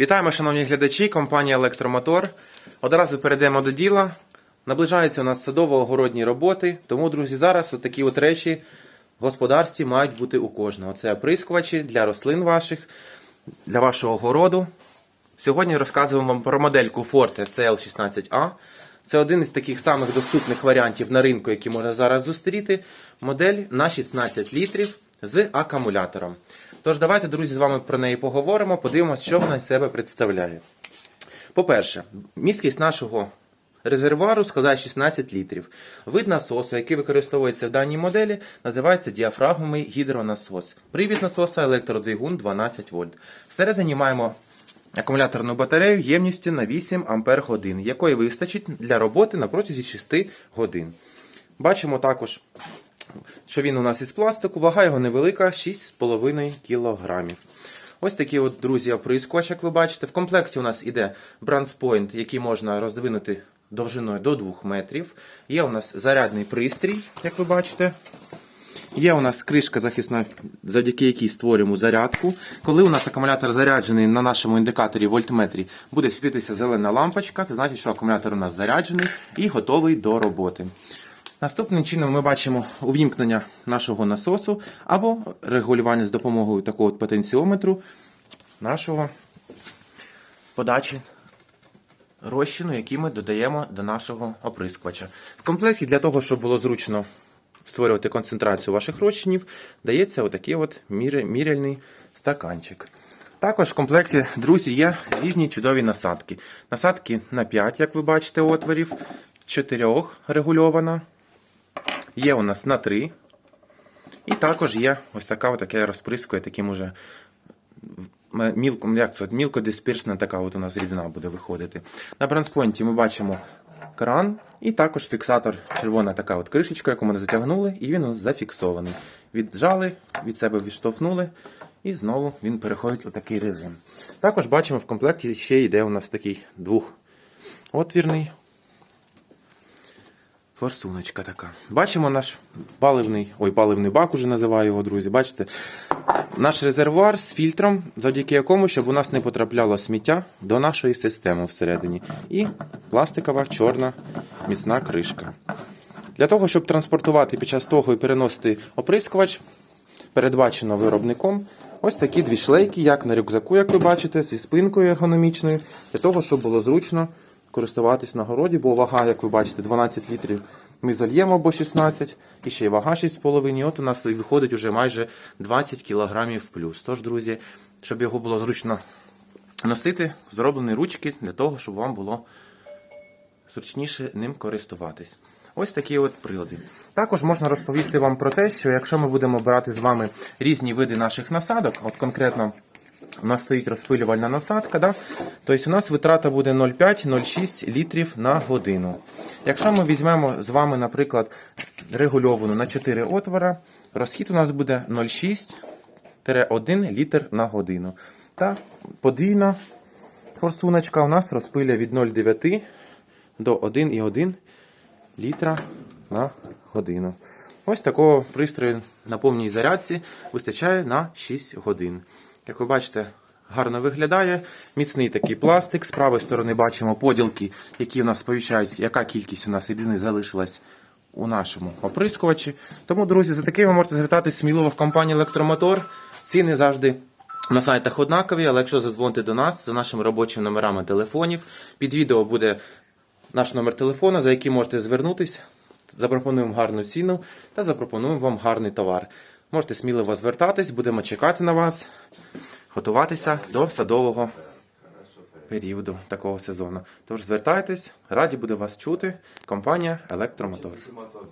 Вітаємо, шановні глядачі, компанія Електромотор. Одразу перейдемо до діла. Наближаються у нас садово-огородні роботи, тому, друзі, зараз такі от речі в господарстві мають бути у кожного. Це оприскувачі для рослин ваших, для вашого городу. Сьогодні розказуємо вам про модельку Forte CL16A. Це один із таких самих доступних варіантів на ринку, які можна зараз зустріти. Модель на 16 літрів з акумулятором. Тож давайте, друзі, з вами про неї поговоримо, подивимося, що вона з себе представляє. По-перше, місткість нашого резервуару складає 16 літрів. Вид насосу, який використовується в даній моделі, називається діафрагмовий гідронасос. Привід насоса електродвигун 12 вольт. Всередині маємо акумуляторну батарею ємністю на 8 Ампер годин, якої вистачить для роботи на протязі 6 годин. Бачимо також, що він у нас із пластику, вага його невелика 6,5 кг. Ось такий от, друзі, оприскувач, як ви бачите. В комплекті у нас іде бранспойнт, який можна роздвинути довжиною до 2 метрів. Є у нас зарядний пристрій, як ви бачите. Є у нас кришка захисна, завдяки якій створюємо зарядку. Коли у нас акумулятор заряджений на нашому індикаторі вольтметрі, буде світитися зелена лампочка. Це значить, що акумулятор у нас заряджений і готовий до роботи. Наступним чином ми бачимо увімкнення нашого насосу або регулювання з допомогою такого от потенціометру нашого подачі розчину, який ми додаємо до нашого оприскувача. В комплекті для того, щоб було зручно створювати концентрацію ваших розчинів, дається отакий от міряльний стаканчик. Також в комплекті, друзі, є різні чудові насадки. Насадки на 5, як ви бачите, отворів, 4 регульована. Є у нас на 3. І також є ось така от таке розприскує таким уже мілко, як це, мілкодисперсна така от у нас рідина буде виходити. На бранспойнті ми бачимо кран і також фіксатор, червона така от кришечка, яку ми затягнули, і він у нас зафіксований. Віджали, від себе відштовхнули, і знову він переходить у такий режим. Також бачимо в комплекті ще йде у нас такий двохотвірний Форсуночка така. Бачимо наш паливний, ой, паливний бак уже називаю його, друзі. Бачите? Наш резервуар з фільтром, завдяки якому, щоб у нас не потрапляло сміття до нашої системи всередині. І пластикова чорна міцна кришка. Для того, щоб транспортувати під час того і переносити оприскувач, передбачено виробником ось такі дві шлейки, як на рюкзаку, як ви бачите, зі спинкою ергономічною, для того, щоб було зручно користуватись на городі, бо вага, як ви бачите, 12 літрів ми зальємо або 16, і ще й вага 6,5. От у нас виходить вже майже 20 кг плюс. Тож, друзі, щоб його було зручно носити, зроблені ручки для того, щоб вам було зручніше ним користуватись. Ось такі от прилади. Також можна розповісти вам про те, що якщо ми будемо брати з вами різні види наших насадок, от конкретно у нас стоїть розпилювальна насадка, да? тобто у нас витрата буде 0,5-0,6 літрів на годину. Якщо ми візьмемо з вами, наприклад, регульовану на 4 отвора, розхід у нас буде 0,6-1 літр на годину. Та подвійна форсуночка у нас розпиля від 0,9 до 1,1 літра на годину. Ось такого пристрою на повній зарядці вистачає на 6 годин. Як ви бачите, гарно виглядає. Міцний такий пластик. З правої сторони бачимо поділки, які у нас сповіщають, яка кількість у нас рідини залишилась у нашому оприскувачі. Тому, друзі, за таким ви можете звертатись сміливо в компанію Електромотор. Ціни завжди на сайтах однакові, але якщо задзвоните до нас за нашими робочими номерами телефонів, під відео буде наш номер телефона, за який можете звернутися. Запропонуємо гарну ціну та запропонуємо вам гарний товар. Можете сміливо звертатись, будемо чекати на вас, готуватися до садового періоду такого сезону. Тож звертайтесь, раді буде вас чути. Компанія Електромотор.